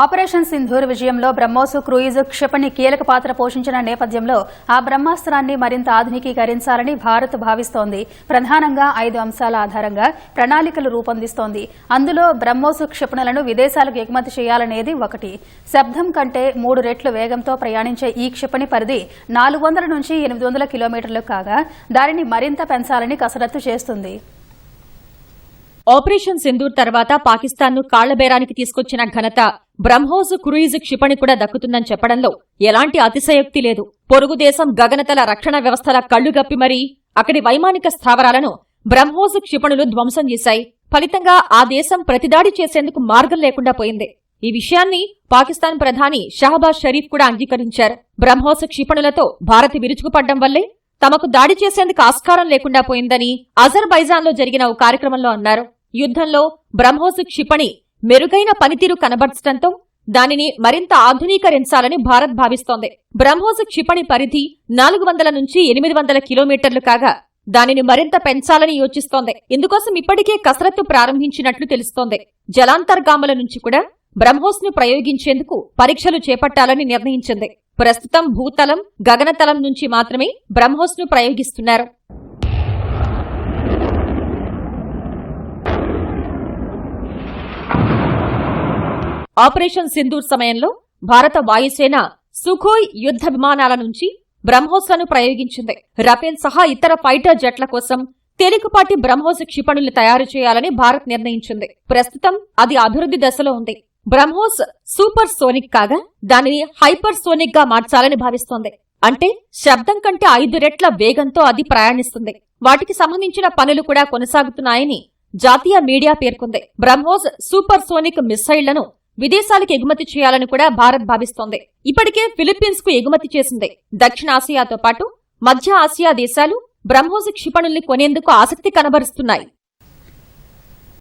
Operation Sindoor విజయంలో BrahMos cruise క్షిపణి కీలక పాత్ర పోషించిన నేపథ్యంలో ఆ బ్రహ్మాస్త్రాన్ని మరింత ఆధునికీకరించాలని భారత్ భావిస్తోంది. ప్రధానంగా ఐదు అంశాల ఆధారంగా ప్రణాళికలు రూపొందిస్తోంది. అందులో బ్రహ్మోస్ క్షిపణులను విదేశాలకు ఎగుమతి చేయాలనేది ఒకటి. శబ్దం కంటే మూడు రెట్లు వేగంతో ప్రయాణించే ఈ క్షిపణి పరిధి నాలుగు వందల నుంచి ఎనిమిది వందల కిలోమీటర్లు కాగా దానిని మరింత పెంచాలని కసరత్తు చేస్తుంది. ఆపరేషన్ సింధూర్ తర్వాత పాకిస్తాన్ను కాళ్ళబేరానికి తీసుకొచ్చిన ఘనత బ్రహ్మోస్ క్రూయిజ్ క్షిపణి కూడా దక్కుతుందని చెప్పడంలో ఎలాంటి అతిశయోక్తి లేదు. పొరుగుదేశం గగనతల రక్షణ వ్యవస్థల కళ్ళుగప్పి మరీ అక్కడి వైమానిక స్థావరాలను బ్రహ్మోస్ క్షిపణులు ధ్వంసం చేశాయి. ఫలితంగా ఆ దేశం ప్రతిదాడి చేసేందుకు మార్గం లేకుండా పోయింది. ఈ విషయాన్ని పాకిస్తాన్ ప్రధాని షహబాజ్ షరీఫ్ కూడా అంగీకరించారు. బ్రహ్మోస్ క్షిపణులతో భారత్ విరుచుకుపడ్డం వల్లే తమకు దాడి చేసేందుకు ఆస్కారం లేకుండా పోయిందని అజర్బైజాన్లో జరిగిన ఓ కార్యక్రమంలో అన్నారు. యుద్ధంలో బ్రహ్మోస్ క్షిపణి మెరుగైన పనితీరు కనబర్చడంతో దానిని మరింత ఆధునీకరించాలని భారత్ భావిస్తోంది. బ్రహ్మోస్ క్షిపణి పరిధి నాలుగు వందల నుంచి ఎనిమిది వందల కిలోమీటర్లు కాగా దానిని మరింత పెంచాలని యోచిస్తోంది. ఇందుకోసం ఇప్పటికే కసరత్తు ప్రారంభించినట్లు తెలుస్తోంది. జలాంతర్గాముల నుంచి కూడా బ్రహ్మోస్ను ప్రయోగించేందుకు పరీక్షలు చేపట్టాలని నిర్ణయించింది. ప్రస్తుతం భూతలం గగనతలం నుంచి మాత్రమే బ్రహ్మోస్ను ప్రయోగిస్తున్నారు. ఆపరేషన్ సింధూర్ సమయంలో భారత వాయుసేన సుఖోయ్ యుద్ధ విమానాల నుంచి బ్రహ్మోస్లను ప్రయోగించింది. రఫేల్ సహా ఇతర ఫైటర్ జెట్ల కోసం తేలికపాటి బ్రహ్మోస్ క్షిపణులు తయారు చేయాలని భారత్ నిర్ణయించింది. ప్రస్తుతం అది అభివృద్ధి దశలో ఉంది. బ్రహ్మోస్ సూపర్ సోనిక్ కాగా దానిని హైపర్ సోనిక్గా మార్చాలని భావిస్తోంది. అంటే శబ్దం కంటే ఐదు రెట్ల వేగంతో అది ప్రయాణిస్తుంది. వాటికి సంబంధించిన పనులు కూడా కొనసాగుతున్నాయని జాతీయ మీడియా పేర్కొంది. బ్రహ్మోస్ సూపర్ సోనిక్ మిస్సైళ్ళను విదేశాలకు ఎగుమతి చేయాలని కూడా భారత్ భావిస్తోంది. ఇప్పటికే ఫిలిప్పీన్స్కు ఎగుమతి చేసింది దక్షిణాసియాతో పాటు మధ్య ఆసియా దేశాలు బ్రహ్మోస్ క్షిపణుల్ని కొనేందుకు ఆసక్తి కనబరుస్తున్నాయి.